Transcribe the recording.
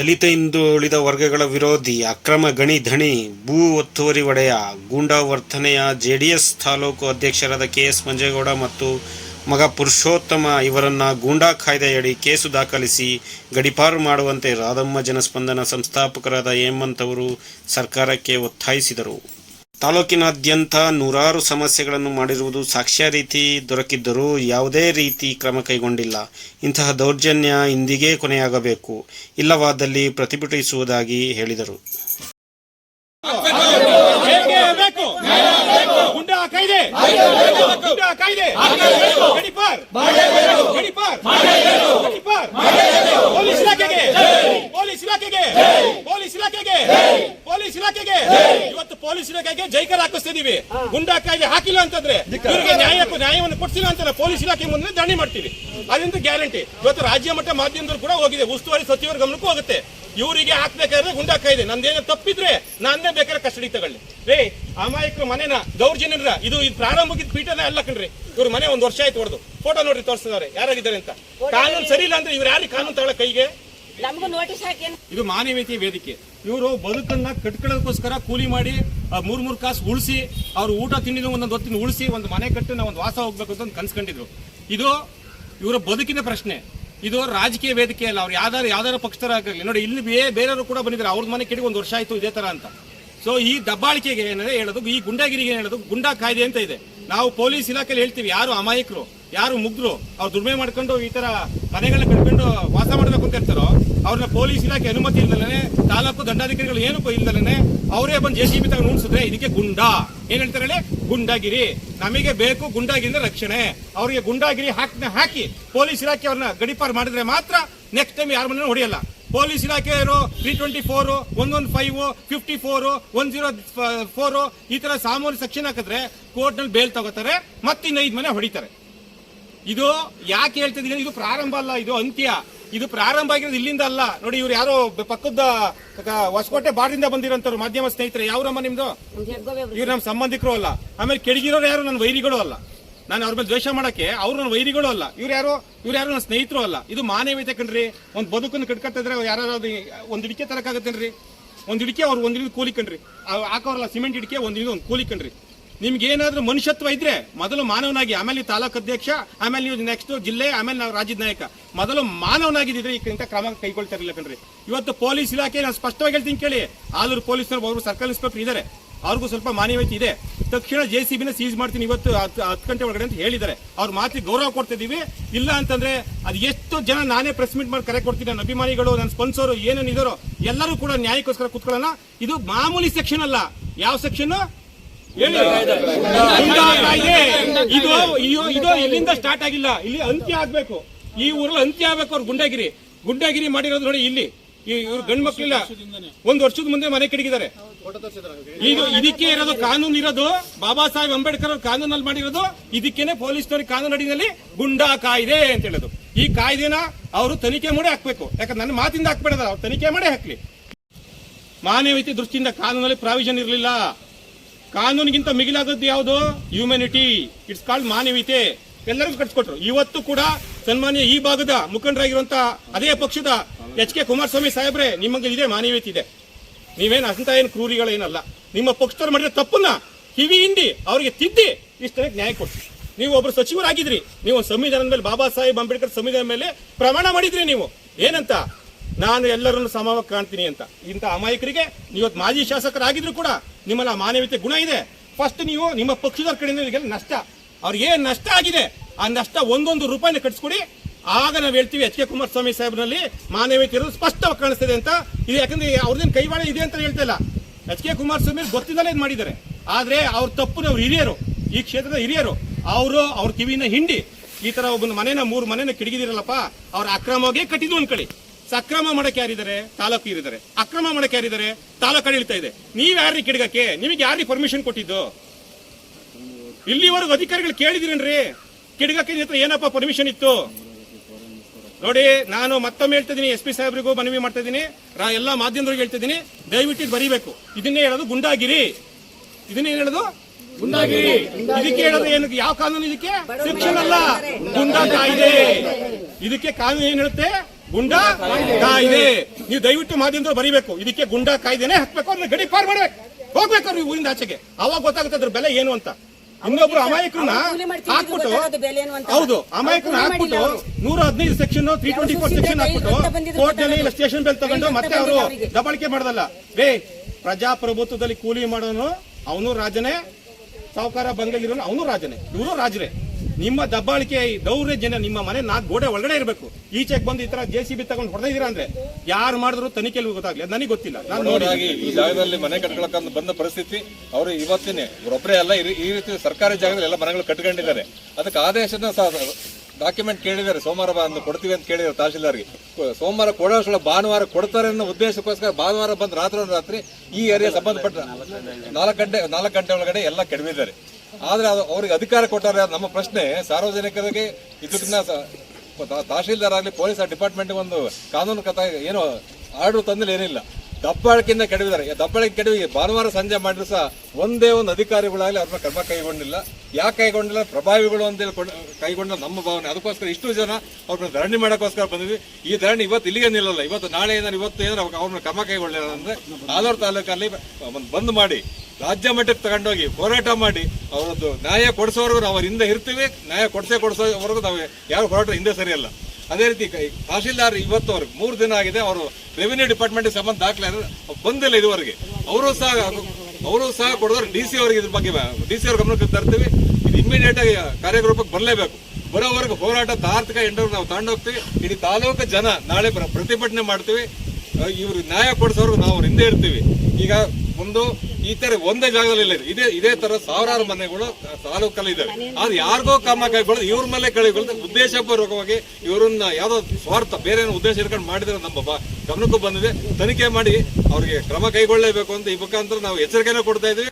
ದಲಿತ ಹಿಂದುಳಿದ ವರ್ಗಗಳ ವಿರೋಧಿ, ಅಕ್ರಮ ಗಣಿ ಧಣಿ, ಭೂ ಒತ್ತುವರಿ ಒಡೆಯ ಗೂಂಡಾ ವರ್ತನೆಯ ಜೆಡಿಎಸ್ ತಾಲೂಕು ಅಧ್ಯಕ್ಷರಾದ ಕೆ ಎಸ್ ಮಂಜೇಗೌಡ ಮತ್ತು ಮಗ ಪುರುಷೋತ್ತಮ ಇವರನ್ನ ಗೂಂಡಾ ಕಾಯ್ದೆಯಡಿ ಕೇಸು ದಾಖಲಿಸಿ ಗಡಿಪಾರು ಮಾಡುವಂತೆ ರಾಧಮ್ಮ ಜನಸ್ಪಂದನ ಸಂಸ್ಥಾಪಕರಾದ ಹೇಮಂತ್ ಅವರು ಸರ್ಕಾರಕ್ಕೆ ಒತ್ತಾಯಿಸಿದರು. ತಾಲೂಕಿನಾದ್ಯಂತ ನೂರಾರು ಸಮಸ್ಯೆಗಳನ್ನು ಮಾಡಿರುವುದು ಸಾಕ್ಷ್ಯ ರೀತಿ ದೊರಕಿದ್ದರೂ ಯಾವುದೇ ರೀತಿ ಕ್ರಮ ಕೈಗೊಂಡಿಲ್ಲ. ಇಂತಹ ದೌರ್ಜನ್ಯ ಇಂದಿಗೇ ಕೊನೆಯಾಗಬೇಕು. ಇಲ್ಲವಾದಲ್ಲಿ ಪ್ರತಿಭಟಿಸುವುದಾಗಿ ಹೇಳಿದರು. ಪೊಲೀಸ್ ಇಲಾಖೆಗೆ ಪೊಲೀಸ್ ಇಲಾಖೆಗೆ. ಇವತ್ತು ಪೊಲೀಸ್ ಇಲಾಖೆಗೆ ಜೈಕರ್ ಹಾಕಿಸ್ತಿದೀವಿ. ಗುಂಡಾ ಕಾಯ್ದೆ ಹಾಕಿಲ್ಲ ಅಂತಂದ್ರೆ ಇವರಿಗೆ ನ್ಯಾಯ ನ್ಯಾಯವನ್ನು ಕೊಡ್ಸಿಲ್ಲ ಅಂತ ಪೊಲೀಸ್ ಇಲಾಖೆ ಮುಂದೆ ದಂಡನೆ ಮಾಡ್ತೀವಿ. ಅದರಿಂದ ಗ್ಯಾರಂಟಿ. ಇವತ್ತು ರಾಜ್ಯ ಮಟ್ಟ ಮಾಧ್ಯಮದಲ್ಲೂ ಕೂಡ ಹೋಗಿದೆ. ಉಸ್ತುವಾರಿ ಸಚಿವರ ಗಮನಕ್ಕೂ ಹೋಗುತ್ತೆ. ಇವರಿಗೆ ಹಾಕ್ಬೇಕಾದ್ರೆ ಗುಂಡಾ ಕಾಯ್ದೆ ನಂದೇನೋ ತಪ್ಪಿದ್ರೆ ನಾನೇ ಬೇಕಾದ್ರೆ ಕಸ್ಟಡಿ ತಗೊಳ್ಳಿ. ರೇ ಅಮಾಯಕರು ಮನೆನ ದೌರ್ಜನ್ಯರ ಇದು ಇದು ಪ್ರಾರಂಭಕ್ಕಿದ್ ಪೀಠನೇ ಅಲ್ಲ ಕಣ್ರಿ. ಇವ್ರ ಮನೆ ಒಂದ್ ವರ್ಷ ಆಯ್ತು ಹೊಡೆದು. ಫೋಟೋ ನೋಡ್ರಿ ತೋರಿಸಿದವ್ರೆ ಯಾರಾಗಿದ್ದಾರೆ ಅಂತ. ಕಾನೂನು ಸರಿ ಇಲ್ಲ ಅಂದ್ರೆ ಇವ್ರು ಯಾರಿಗೆ ಕಾನೂನು ತಗೊಳ್ಳ ಕೈಗೆ? ನಮಗೂ ನೋಟಿಸ್ ಹಾಕಿ ಇದು ಮಾನವೀಯತೆ ವೇದಿಕೆ. ಇವರು ಬದುಕನ್ನ ಕಟ್ಕೊಳ್ಳೋದಕ್ಕೋಸ್ಕರ ಕೂಲಿ ಮಾಡಿ ಮೂರು ಮೂರು ಕಾಸು ಉಳಿಸಿ, ಅವ್ರು ಊಟ ತಿಂಡಿನ ಒಂದೊಂದು ಹೊತ್ತಿನ ಉಳಿಸಿ, ಒಂದು ಮನೆ ಕಟ್ಟಿ ನಾವು ಒಂದು ವಾಸ ಹೋಗ್ಬೇಕು ಅಂತ ಕನ್ಸ್ಕೊಂಡಿದ್ರು. ಇದು ಇವರ ಬದುಕಿನ ಪ್ರಶ್ನೆ. ಇದು ರಾಜಕೀಯ ವೇದಿಕೆ ಅಲ್ಲ, ಅವ್ರು ಯಾವ್ದಾರು ಯಾವ್ದಾರು ಪಕ್ಷದರ ಆಗಲಿ ನೋಡಿ, ಇಲ್ಲಿ ಬೇರೆಯವರು ಕೂಡ ಬಂದಿದ್ದಾರೆ ಅವ್ರ ಮನೆ ಕೆಡಿ ಒಂದು ವರ್ಷ ಆಯ್ತು ಇದೇ ತರ ಅಂತ. ಸೊ ಈ ದಬ್ಬಾಳಿಕೆಗೆ ಏನಾದ್ರೆ ಹೇಳೋದು, ಈ ಗುಂಡಾಗಿರಿಗೆ ಹೇಳೋದು ಗುಂಡಾ ಕಾಯ್ದೆ ಅಂತ ಇದೆ. ನಾವು ಪೊಲೀಸ್ ಇಲಾಖೆಯಲ್ಲಿ ಹೇಳ್ತೀವಿ, ಯಾರು ಅಮಾಯಕರು? ಯಾರು ಮುಗ್ದ್ರು, ಅವ್ರು ದುಡಿಮೆ ಮಾಡ್ಕೊಂಡು ಈ ತರ ಮನೆಗಳನ್ನ ಕಟ್ಕೊಂಡು ವಾಸ ಮಾಡಬೇಕು ಅಂತ ಹೇಳ್ತಾರೋ, ಅವ್ರನ್ನ ಪೊಲೀಸ್ ಇಲಾಖೆ ಅನುಮತಿ ಇಲ್ದಲೇ ತಾಲೂಕು ದಂಡಾಧಿಕಾರಿಗಳು ಏನು ಇಲ್ದಲೇ ಅವರೇ ಬಂದು ಜೆ ಸಿ ಬಿ ತಗೊಂಡು ಉಣಿಸಿದ್ರೆ ಇದಕ್ಕೆ ಗುಂಡಾ. ಏನ್ ಹೇಳ್ತಾರೆ ಹೇಳಿ? ಗುಂಡಾಗಿರಿ. ನಮಗೆ ಬೇಕು ಗುಂಡಾಗಿರಿಂದ ರಕ್ಷಣೆ. ಅವರಿಗೆ ಗುಂಡಾಗಿರಿ ಹಾಕಿ ಹಾಕಿ ಪೊಲೀಸ್ ಇಲಾಖೆ ಅವ್ರನ್ನ ಗಡಿಪಾರು ಮಾಡಿದ್ರೆ ಮಾತ್ರ ನೆಕ್ಸ್ಟ್ ಟೈಮ್ ಯಾರ ಮನೇನು ಹೊಡೆಯಲ್ಲ. ಪೊಲೀಸ್ ಇಲಾಖೆಯವರು three twenty four one one five fifty four one zero four ಈ ತರ ಸಾಮಾನ್ಯ ಸೆಕ್ಷನ್ ಹಾಕಿದ್ರೆ ಕೋರ್ಟ್ನಲ್ಲಿ ಬೇಲ್ ತಗೋತಾರೆ ಮತ್ತೆ ಐದು ಮನೆ ಹೊಡಿತಾರೆ. ಇದು ಯಾಕೆ ಹೇಳ್ತಿದ್ದೀನಿ ಇದು ಪ್ರಾರಂಭ ಅಲ್ಲ, ಇದು ಅಂತ್ಯ. ಇದು ಪ್ರಾರಂಭ ಆಗಿರೋದು ಇಲ್ಲಿಂದ ಅಲ್ಲ. ನೋಡಿ, ಇವ್ರು ಯಾರೋ ಪಕ್ಕದ ಹೊಸಕೋಟೆ ಬಾರ್ಡ್ರಿಂದ ಬಂದಿರೋಂಥವ್ರು, ಮಾಧ್ಯಮ ಸ್ನೇಹಿತರೆ. ಯಾವ್ರಮ್ಮ ನಿಮ್ದು? ಇವ್ರು ನಮ್ಮ ಸಂಬಂಧಿಕರು ಅಲ್ಲ. ಆಮೇಲೆ ಕೆಡಗಿರೋರು ಯಾರು? ನನ್ನ ವೈರಿಗಳು ಅಲ್ಲ. ನಾನು ಅವ್ರ ಮೇಲೆ ದ್ವೇಷ ಮಾಡಕ್ಕೆ ಅವ್ರು ನನ್ನ ವೈರಿಗಳು ಅಲ್ಲ. ಇವ್ರು ಯಾರು ಇವ್ರು ಯಾರು ನನ್ನ ಸ್ನೇಹಿತರು ಅಲ್ಲ. ಇದು ಮಾನವೀಯತೆ ಕಣ್ರಿ. ಒಂದು ಬದುಕನ್ನು ಕಟ್ಕತ್ತಿದ್ರೆ ಯಾರು ಒಂದು ಇಡಿಕೆ ತರಕಾಗತ್ತೇನ್ರಿ ಒಂದು ಇಡಿಕೆ ಅವ್ರು ಒಂದು ಕೂಲಿ ಕಣ್ರಿ. ಹಾಕೋರಲ್ಲ, ಸಿಮೆಂಟ್ ಇಡಿಕೆ ಒಂದ್ ಒಂದು ಕೂಲಿ ಕಣ್ರಿ. ನಿಮ್ಗೆ ಏನಾದ್ರೂ ಮನುಷ್ಯತ್ವ ಇದ್ರೆ ಮೊದಲು ಮಾನವನಾಗಿ, ಆಮೇಲೆ ನೀವು ತಾಲೂಕು ಅಧ್ಯಕ್ಷ, ಆಮೇಲೆ ನೀವು ನೆಕ್ಸ್ಟ್ ಜಿಲ್ಲೆ, ಆಮೇಲೆ ನಾವು ರಾಜ್ಯದ ನಾಯಕ. ಮೊದಲು ಮಾನವನಾಗಿದ್ದಿದ್ರೆ ಇಂಥ ಕ್ರಮ ಕೈಗೊಳ್ತಾ ಕಣ್ರಿ. ಇವತ್ತು ಪೊಲೀಸ್ ಇಲಾಖೆ ನಾನು ಸ್ಪಷ್ಟವಾಗಿ ಹೇಳ್ತೀನಿ ಕೇಳಿ. ಆಲೂರು ಪೊಲೀಸರು ಒಬ್ಬರು ಸರ್ಕಲ್ ಇನ್ಸ್ಪೆಕ್ಟರ್ ಇದ್ದಾರೆ ಅವ್ರಿಗೂ ಸ್ವಲ್ಪ ಮಾನವೀಯತೆ ಇದೆ. ತಕ್ಷಣ ಜೆ ಸಿ ಬಿನ ಸೀಸ್ ಮಾಡ್ತೀನಿ ಇವತ್ತು ಹತ್ತು ಗಂಟೆ ಒಳಗಡೆ ಅಂತ ಹೇಳಿದ್ದಾರೆ. ಅವ್ರ ಮಾತಿಗೆ ಗೌರವ ಕೊಡ್ತಿದ್ದೀವಿ. ಇಲ್ಲ ಅಂತಂದ್ರೆ ಅದು ಎಷ್ಟು ಜನ ನಾನೇ ಪ್ರೆಸ್ ಮೀಟ್ ಮಾಡಿ ಕರೆ ಕೊಡ್ತೀನಿ ನನ್ನ ಅಭಿಮಾನಿಗಳು, ನನ್ನ ಸ್ಪಾನ್ಸರ್ ಏನೇನಿದಾರೋ ಎಲ್ಲರೂ ಕೂಡ ನ್ಯಾಯಕ್ಕೋಸ್ಕರ ಕುತ್ಕೊಳ್ಳೋಣ. ಇದು ಮಾಮೂಲಿ ಸೆಕ್ಷನ್ ಅಲ್ಲ. ಯಾವ ಸೆಕ್ಷನ್ ಇದು. ಇದು ಇಲ್ಲಿಂದ ಸ್ಟಾರ್ಟ್ ಆಗಿಲ್ಲ. ಇಲ್ಲಿ ಅಂತ್ಯ ಆಗ್ಬೇಕು. ಈ ಊರಲ್ಲಿ ಅಂತ್ಯ ಆಗ್ಬೇಕು ಅವ್ರು ಗುಂಡಾಗಿರಿ. ಗುಂಡಾಗಿರಿ ಮಾಡಿರೋದು ನೋಡಿ ಇಲ್ಲಿ. ಇವ್ರು ಗಂಡು ಮಕ್ಕಳಿಲ್ಲ ಒಂದ್ ವರ್ಷದ ಮುಂದೆ ಮನೆ ಕಿಡಗಿದ್ದಾರೆ. ಇದು ಇದಕ್ಕೆ ಇರೋದು ಕಾನೂನು ಇರೋದು. ಬಾಬಾ ಸಾಹೇಬ್ ಅಂಬೇಡ್ಕರ್ ಅವ್ರ ಕಾನೂನಲ್ಲಿ ಮಾಡಿರೋದು. ಇದಕ್ಕೇನೆ ಪೊಲೀಸ್ನವ್ರಿಗೆ ಕಾನೂನು ಅಡಿನಲ್ಲಿ ಗುಂಡಾ ಕಾಯ್ದೆ ಅಂತ ಹೇಳೋದು. ಈ ಕಾಯ್ದೆನ ಅವರು ತನಿಖೆ ಮಾಡಿ ಹಾಕ್ಬೇಕು. ಯಾಕಂದ್ರೆ ನನ್ನ ಮಾತಿಂದ ಹಾಕ್ಬೇಡದ ಅವ್ರು ತನಿಖೆ ಮಾಡಿ ಹಾಕ್ಲಿ. ಮಾನವೀಯತೆ ದೃಷ್ಟಿಯಿಂದ ಕಾನೂನಲ್ಲಿ ಪ್ರಾವಿಷನ್ ಇರಲಿಲ್ಲ. ಕಾನೂನಿಗಿಂತ ಮಿಗಿಲಾದದ್ದು ಯಾವುದು? ಹ್ಯೂಮ್ಯಾನಿಟಿ ಇಟ್ಸ್ ಕಾಲ್ಡ್ ಮಾನವೀಯತೆ. ಎಲ್ಲರಿಗೂ ಕಟ್ಸಿಕೊಟ್ರು. ಇವತ್ತು ಕೂಡ ಸನ್ಮಾನ್ಯ ಈ ಭಾಗದ ಮುಖಂಡರಾಗಿರುವಂತಹ ಅದೇ ಪಕ್ಷದ ಎಚ್ ಕೆ ಕುಮಾರಸ್ವಾಮಿ ಸಾಹೇಬ್ರೆ ನಿಮಗೆ ಇದೆ ಮಾನವೀಯತೆ ಇದೆ. ನೀವೇನು ಅಂತ ಏನು ಕ್ರೂರಿಗಳೇನಲ್ಲ. ನಿಮ್ಮ ಪಕ್ಷದವ್ರು ಮಾಡಿದ ತಪ್ಪನ್ನ ಕಿವಿ ಹಿಂಡಿ ಅವರಿಗೆ ತಿದ್ದಿ ಇಷ್ಟಕ್ಕೆ ನ್ಯಾಯ ಕೊಡ್ತೀವಿ. ನೀವು ಒಬ್ರು ಸಚಿವರಾಗಿದ್ರಿ, ನೀವು ಸಂವಿಧಾನದ ಮೇಲೆ ಬಾಬಾ ಸಾಹೇಬ್ ಅಂಬೇಡ್ಕರ್ ಸಂವಿಧಾನ ಮೇಲೆ ಪ್ರಮಾಣ ಮಾಡಿದ್ರಿ ನೀವು. ಏನಂತ? ನಾನು ಎಲ್ಲರನ್ನು ಸಮವಾಗಿ ಕಾಣ್ತೀನಿ ಅಂತ. ಇಂಥ ಅಮಾಯಕರಿಗೆ ಇವತ್ತು ಮಾಜಿ ಶಾಸಕರಾಗಿದ್ರು ಕೂಡ ನಿಮ್ಮಲ್ಲ ಆ ಮಾನವೀಯತೆ ಗುಣ ಇದೆ. ಫಸ್ಟ್ ನೀವು ನಿಮ್ಮ ಪಕ್ಷದವ್ರ ಕಡೆಯಿಂದ ಇವರಿಗೆಲ್ಲ ನಷ್ಟ. ಅವ್ರಿಗೆ ಏನು ನಷ್ಟ ಆಗಿದೆ? ಆ ನಷ್ಟ ಒಂದೊಂದು ರೂಪಾಯಿನ ಕಟ್ಸ್ಕೊಡಿ. ಆಗ ನಾವು ಹೇಳ್ತೀವಿ ಎಚ್ ಕೆ ಕುಮಾರಸ್ವಾಮಿ ಸಾಹೇಬ್ರಲ್ಲಿ ಮಾನವೀಯತೆ ಇರೋದು ಸ್ಪಷ್ಟವಾಗಿ ಕಾಣಿಸ್ತದೆ ಅಂತ. ಇದು ಯಾಕಂದ್ರೆ ಅವ್ರದ್ದೇನು ಕೈವಾಡ ಇದೆ ಅಂತ ಹೇಳ್ತಾ ಇಲ್ಲ. ಎಚ್ ಕೆ ಕುಮಾರಸ್ವಾಮಿ ಗೊತ್ತಿದ್ದಲ್ಲೇ ಇದು ಮಾಡಿದ್ದಾರೆ. ಆದ್ರೆ ಅವ್ರ ತಪ್ಪು ನಾವು ಹಿರಿಯರು, ಈ ಕ್ಷೇತ್ರದ ಹಿರಿಯರು, ಅವರು ಅವ್ರ ಕಿವಿನ ಹಿಂಡಿ. ಈ ತರ ಒಬ್ಬನ ಮನೇನ ಮೂರು ಮನೇನ ಕಿಡಿಗಿದಿರಲ್ಲಪ್ಪ ಅವ್ರ ಅಕ್ರಮವಾಗಿ ಕಟ್ಟಿದ್ದು ಅನ್ಕೊಳ್ಳಿ ಸಕ್ರಮ ಮಡಕೆ ಯಾರಿದ್ದಾರೆ? ತಾಲೂಕು ಇರಿದ್ದಾರೆ ಅಕ್ರಮ ಮಡಕೆ ಯಾರಿದ್ದಾರೆ? ತಾಲೂಕು ಆಡಳಿತ ಇದೆ. ನೀವ್ ಯಾರಿಗೆ ಕಿಡಗಕ್ಕೆ? ನಿಮಗೆ ಯಾರಿಗೆ ಪರ್ಮಿಷನ್ ಕೊಟ್ಟಿದ್ದು? ಇಲ್ಲಿವರೆಗೂ ಅಧಿಕಾರಿಗಳು ಕೇಳಿದಿರೇನ್ರಿ? ಕಿಡಗಕ್ಕೆ ಹತ್ರ ಏನಪ್ಪ ಪರ್ಮಿಷನ್ ಇತ್ತು? ನೋಡಿ, ನಾನು ಮತ್ತೊಮ್ಮೆ ಹೇಳ್ತಾ ಇದ್ದೀನಿ ಎಸ್ ಪಿ ಸಾಹೇಬ್ರಿಗೂ ಮನವಿ ಮಾಡ್ತಾ ಇದೀನಿ, ರಾ- ಎಲ್ಲಾ ಮಾಧ್ಯಮದವ್ರಿಗೆ ಹೇಳ್ತಾ ಇದ್ದೀನಿ ದಯವಿಟ್ಟು ಇದು ಬರೀಬೇಕು. ಇದನ್ನೇ ಹೇಳೋದು ಗುಂಡಾಗಿರಿ. ಇದನ್ನೇ ಹೇಳೋದು ಗುಂಡಾಗಿರಿ. ಇದಕ್ಕೆ ಹೇಳೋದು ಏನು, ಯಾವ ಕಾನೂನು ಇದಕ್ಕೆ? ಶಿಕ್ಷಣ ಅಲ್ಲ. ಗುಂಡಾ ಇದಕ್ಕೆ ಕಾನೂನು ಏನ್ ಹೇಳುತ್ತೆ? ಗುಂಡಾ ಕಾಯ್ದೆ. ನೀವು ದಯವಿಟ್ಟು ಮಾಧ್ಯಮದವ್ರು ಬರೀಬೇಕು. ಇದಕ್ಕೆ ಗುಂಡಾ ಕಾಯ್ದೆನೆ ಹಾಕ್ಬೇಕು. ಅವ್ರನ್ನ ಗಡಿ ಪಾರ್ ಮಾಡ್ಬೇಕು. ಹೋಗ್ಬೇಕು ಅವ್ರು ಊರಿಂದ ಆಚೆಗೆ. ಅವಾಗ ಗೊತ್ತಾಗುತ್ತೆ ಅದ್ರ ಬೆಲೆ ಏನು ಅಂತ. ಇನ್ನೊಬ್ರು ಅಮಾಯಕರನ್ನ ಹಾಕ್ಬಿಟ್ಟು ಬೆಲೆ ಏನು ಅಂತ. ಹೌದು. ಅಮಾಯಕರನ್ನ ಹಾಕ್ಬಿಟ್ಟು ನೂರ ಹದಿನೈದು section three twenty four section ಹಾಕ್ಬಿಟ್ಟು ಕೋರ್ಟ್ನಲ್ಲಿ ಇಲ್ಲ. ಸ್ಟೇಷನ್ ಬೆಲ್ ತಗೊಂಡು ಮತ್ತೆ ಅವರು ದಬ್ಬಾಳಿಕೆ ಮಾಡೋದಲ್ಲ. ರೇ ಪ್ರಜಾಪ್ರಭುತ್ವದಲ್ಲಿ ಕೂಲಿ ಮಾಡೋನು ಅವನು ರಾಜನೇ. ಸಾವುಕಾರ ಬಂಗಲಿರೋನು ಅವನು ರಾಜನೇ. ಇವರು ರಾಜರೇ. ನಿಮ್ಮ ದಬ್ಬಾಳಿಕೆ ದೌರ್ಜನ್ಯ ನಿಮ್ಮ ಮನೆ ನಾಲ್ಕು ಗೋಡೆ ಒಳಗಡೆ ಇರಬೇಕು. ಈಚೆಗೆ ಬಂದು ಈ ತರ ಜೆ ಸಿ ಬಿ ತಗೊಂಡು ಹೊಡೆದಿದ್ದೀರಾ ಅಂದ್ರೆ ಯಾರು ಮಾಡಿದ್ರು ತನಿಖೆಯಲ್ಲಿ ಗೊತ್ತಾಗ್ಲಿ ನನಗೆ ಗೊತ್ತಿಲ್ಲ. ನಾನು ನೋಡಿ. ಈ ಜಾಗದಲ್ಲಿ ಮನೆ ಕಟ್ಕೊಳಕ್ಕೆ ಬಂದ ಪರಿಸ್ಥಿತಿ, ಅವರು ಇವತ್ತಿನೇ ಒಬ್ಬರೇ ಅಲ್ಲ ಈ ರೀತಿ ಸರ್ಕಾರಿ ಜಾಗದಲ್ಲಿ ಎಲ್ಲ ಮನೆಗಳು ಕಟ್ಕೊಂಡಿದ್ದಾರೆ. ಅದಕ್ಕೆ ಆದೇಶನ ಡಾಕ್ಯುಮೆಂಟ್ ಕೇಳಿದ್ದಾರೆ. ಸೋಮವಾರ ಬಂದು ಕೊಡ್ತೀವಿ ಅಂತ ಕೇಳಿದ್ರು ತಹಶೀಲ್ದಾರ್ಗೆ. ಸೋಮವಾರ ಕೊಡೋಷ್ಟು ಭಾನುವಾರ ಕೊಡ್ತಾರೆ ಅನ್ನೋ ಉದ್ದೇಶಕ್ಕೋಸ್ಕರ ಭಾನುವಾರ ಬಂದು ರಾತ್ರಿ ರಾತ್ರಿ ಈ ಏರಿಯಾ ಸಂಬಂಧಪಟ್ಟ ನಾಲ್ಕು ಗಂಟೆ ನಾಲ್ಕು ಗಂಟೆ ಒಳಗಡೆ ಎಲ್ಲ ಕೆಡವಿದ್ದಾರೆ. ಆದ್ರೆ ಅದು ಅವ್ರಿಗೆ ಅಧಿಕಾರ ಕೊಟ್ಟಾರೆ ನಮ್ಮ ಪ್ರಶ್ನೆ. ಸಾರ್ವಜನಿಕರಿಗೆ ತಾ- ತಹಶೀಲ್ದಾರ್ ಆಗಲಿ, ಪೊಲೀಸ್ ಡಿಪಾರ್ಟ್ಮೆಂಟ್ ಒಂದು ಕಾನೂನು ಕಥ ಏನು ಆರ್ಡರ್ ತಂದಿಲ್ಲ ಏನಿಲ್ಲ. ದಬ್ಬಾಳಿಕೆಯಿಂದ ಕೆಡವಿದ್ದಾರೆ. ದಪ್ಪಳಕ್ಕೆ ಕೆಡವಿ ಭಾನುವಾರ ಸಂಜೆ ಮಾಡಿದ್ರು ಸಹ ಒಂದೇ ಒಂದು ಅಧಿಕಾರಿಗಳಾಗಲಿ ಅವ್ರನ್ನ ಕ್ರಮ ಕೈಗೊಂಡಿಲ್ಲ. ಯಾಕೆ ಕೈಗೊಂಡಿಲ್ಲ? ಪ್ರಭಾವಿಗಳು ಅಂತೇಳಿ ಕೈಗೊಂಡ ನಮ್ಮ ಭಾವನೆ. ಅದಕ್ಕೋಸ್ಕರ ಇಷ್ಟು ಜನ ಅವ್ರನ್ನ ಧರಣಿ ಮಾಡೋಕ್ಕೋಸ್ಕರ ಬಂದಿದ್ವಿ. ಈ ಧರಣಿ ಇವತ್ತು ಇಲ್ಲಿಗೆ ನಿಲ್ಲಲ್ಲ. ಇವತ್ತು ನಾಳೆ ಏನಾದ್ರು ಇವತ್ತು ಅವ್ರ- ಅವ್ರನ್ನ ಕ್ರಮ ಕೈಗೊಳ್ಳಿಲ್ಲ ಅಂದ್ರೆ ಆಲೂರು ತಾಲೂಕಲ್ಲಿ ಒಂದು ಬಂದ್ ಮಾಡಿ, ರಾಜ್ಯ ಮಟ್ಟಕ್ಕೆ ತಗೊಂಡೋಗಿ ಹೋರಾಟ ಮಾಡಿ ಅವರದ್ದು ನ್ಯಾಯ ಕೊಡಿಸೋವರೆಗೂ ನಾವು ಅವ್ರ ಹಿಂದೆ ಇರ್ತೀವಿ. ನ್ಯಾಯ ಕೊಡಿಸೇ ಕೊಡಿಸೋವರೆಗೂ ನಾವು ಯಾರು ಹೋರಾಟ ಹಿಂದೆ ಸರಿಯಲ್ಲ. ಅದೇ ರೀತಿ ತಹಶೀಲ್ದಾರ್ ಇವತ್ತುವರೆಗೆ ಮೂರು ದಿನ ಆಗಿದೆ, ಅವರು ರೆವಿನ್ಯೂ ಡಿಪಾರ್ಟ್ಮೆಂಟ್ ಸಂಬಂಧ ದಾಖಲೆ ಬಂದಿಲ್ಲ ಇದುವರೆಗೆ. ಅವರು ಸಹ ಅವರು ಸಹ ಕೊಡೋರು ಡಿ ಸಿ ಅವರಿಗೆ ಇದ್ರ ಬಗ್ಗೆ ಡಿ ಸಿ ಅವ್ರ ಗಮನಕ್ಕೆ ತರ್ತೀವಿ. ಇದು ಇಮಿಡಿಯೇಟ್ ಆಗಿ ಕಾರ್ಯರೂಪಕ್ಕೆ ಬರಲೇಬೇಕು. ಬರೋವರೆಗೂ ಹೋರಾಟ ತಾರ್ತಿಕ ಎಂಡವ್ರು ನಾವು ತಗೊಂಡೋಗ್ತೀವಿ ಇಡೀ ತಾಲೂಕು ಜನ ನಾಳೆ ಪ್ರ- ಪ್ರತಿಭಟನೆ ಮಾಡ್ತೀವಿ. ಇವ್ರು ನ್ಯಾಯ ಕೊಡಿಸೋರ್ಗು ನಾವು ಹಿಂದೆ ಇರ್ತೀವಿ. ಈಗ ಒಂದು ಈ ತರ ಒಂದೇ ಜಾಗದಲ್ಲಿ ಇಲ್ಲ. ಇದೆ, ಇದೇ ತರ ಸಾವಿರಾರು ಮನೆಗಳು ತಾಲೂಕಲ್ಲಿ ಇದಾವೆ ಆದ್ರೆ ಯಾರಿಗೋ ಕಾಮ ಕೈಗೊಳ್ಳೋದು ಇವ್ರ ಮೇಲೆ ಕೈಗೊಳ್ಳೋದು ಉದ್ದೇಶಪೂರ್ವಕವಾಗಿ ಇವರನ್ನ ಯಾವ್ದೋ ಸ್ವಾರ್ಥ, ಬೇರೆ ಉದ್ದೇಶ ಇಟ್ಕೊಂಡು ಮಾಡಿದ್ರೆ ನಮ್ಮ ಗಮನಕ್ಕೂ ಬಂದಿದೆ. ತನಿಖೆ ಮಾಡಿ ಅವ್ರಿಗೆ ಕ್ರಮ ಕೈಗೊಳ್ಳಲೇಬೇಕು ಅಂತ ಈ ಮುಖಾಂತರ ನಾವು ಎಚ್ಚರಿಕೆನೂ ಕೊಡ್ತಾ ಇದ್ದೀವಿ.